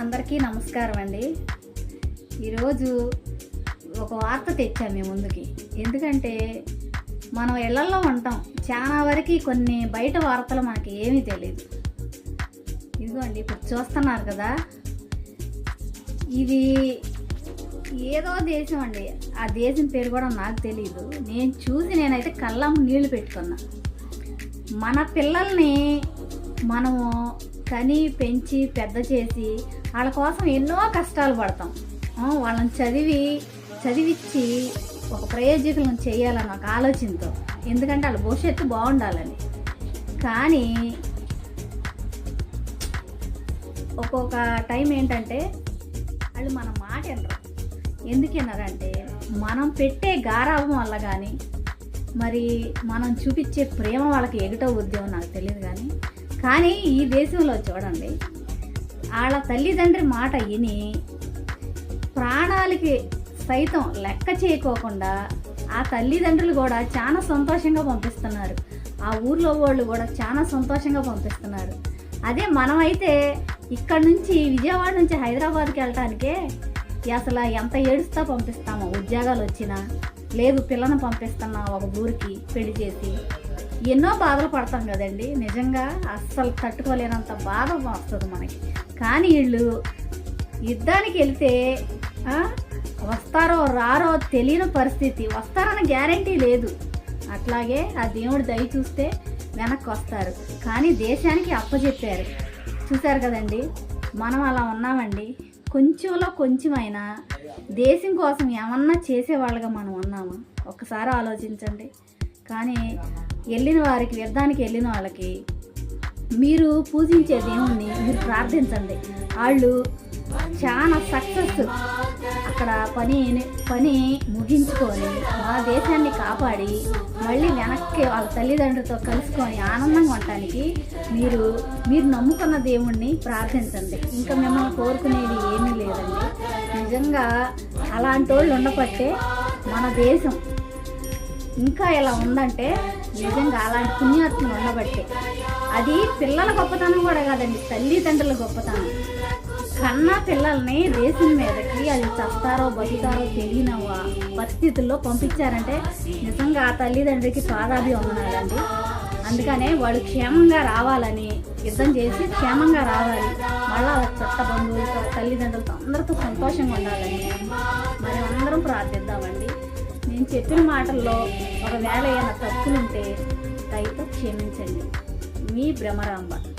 అందరికీ నమస్కారం అండి. ఈరోజు ఒక వార్త తెచ్చాం మీ ముందుకి. ఎందుకంటే మనం ఇళ్ళలో ఉంటాం. చాలా వరకు కొన్ని బయట వార్తలు మనకి ఏమీ తెలియదు ఇదిగోండి ఇప్పుడు చూస్తున్నారు కదా. ఇది ఏదో దేశం అండి. ఆ దేశం పేరు కూడా నాకు తెలియదు నేను చూసి నేనైతే కళ్ళం నీళ్ళు పెట్టుకున్నా. మన పిల్లల్ని మనము కని పెంచి పెద్ద చేసి వాళ్ళ కోసం ఎన్నో కష్టాలు పడతాం. వాళ్ళని చదివి చదివిచ్చి ఒక ప్రయోజకులను చేయాలని ఒక ఆలోచనతో. ఎందుకంటే వాళ్ళ భవిష్యత్తు బాగుండాలని. కానీ ఒక్కొక్క టైం ఏంటంటే వాళ్ళు మన మాట వినరు ఎందుకు మనం పెట్టే గారాభం వల్ల కానీ మరి మనం చూపించే ప్రేమ వాళ్ళకి ఎగుటో ఉద్యమం నాకు తెలియదు కానీ కానీ ఈ దేశంలో చూడండి వాళ్ళ తల్లిదండ్రి మాట విని ప్రాణాలకి సైతం లెక్క చేయకోకుండా ఆ తల్లిదండ్రులు కూడా చాలా సంతోషంగా పంపిస్తున్నారు. ఆ ఊర్లో వాళ్ళు కూడా చాలా సంతోషంగా పంపిస్తున్నారు. అదే మనమైతే ఇక్కడ నుంచి విజయవాడ నుంచి హైదరాబాద్కి వెళ్ళటానికే అసలు ఎంత ఏడుస్తా పంపిస్తామో ఉద్యోగాలు వచ్చినా లేదు పిల్లను పంపిస్తున్నా ఒక ఊరికి పెళ్ళి చేసి ఎన్నో బాధలు పడతాం కదండి. నిజంగా అస్సలు తట్టుకోలేనంత బాధ వస్తుంది మనకి. కానీ వీళ్ళు యుద్ధానికి వెళ్తే వస్తారో రారో తెలియని పరిస్థితి. వస్తారన్న గ్యారంటీ లేదు. అట్లాగే ఆ దేవుడు దయ చూస్తే వెనక్కి వస్తారు కానీ దేశానికి అప్పచెప్పారు చూశారు కదండి మనం అలా ఉన్నామండి. కొంచెంలో కొంచెమైనా దేశం కోసం ఏమన్నా చేసేవాళ్ళగా మనం ఉన్నాము? ఒక్కసారి ఆలోచించండి. కానీ వెళ్ళిన వారికి వ్యర్థానికి వెళ్ళిన వాళ్ళకి మీరు పూజించే దేవుణ్ణి మీరు ప్రార్థించండి. వాళ్ళు చాలా సక్సెస్. అక్కడ పని పని ముగించుకొని మా దేశాన్ని కాపాడి మళ్ళీ వెనక్కి వాళ్ళ తల్లిదండ్రులతో కలుసుకొని ఆనందంగా ఉండటానికి మీరు మీరు నమ్ముకున్న దేవుణ్ణి ప్రార్థించండి. ఇంకా మిమ్మల్ని కోరుకునేది ఏమీ లేదండి. నిజంగా అలాంటి వాళ్ళు ఉండబట్టే మన దేశం ఇంకా ఇలా ఉందంటే నిజంగా అలాంటి పుణ్యాత్మలు ఉండబట్టే. అది పిల్లల గొప్పతనం కూడా కాదండి తల్లిదండ్రుల గొప్పతనం. కన్నా పిల్లల్ని దేశం మీదకి అది చస్తారో బతుకుతారో తెలియన పరిస్థితుల్లో పంపించారంటే నిజంగా ఆ తల్లిదండ్రికి పాదాభి ఉన్నారండి అందుకనే వాళ్ళు క్షేమంగా రావాలని యుద్ధం చేసి క్షేమంగా రావాలి. మళ్ళా చట్ట బంధువులతో తల్లిదండ్రులతో అందరితో సంతోషంగా ఉండాలని మరి అందరం ప్రార్థిద్దామండి. నేను చెప్పిన మాటల్లో ఒకవేళ ఏమైనా తప్పులుంటే దయతో క్షమించండి. మీ భ్రమరాంబ.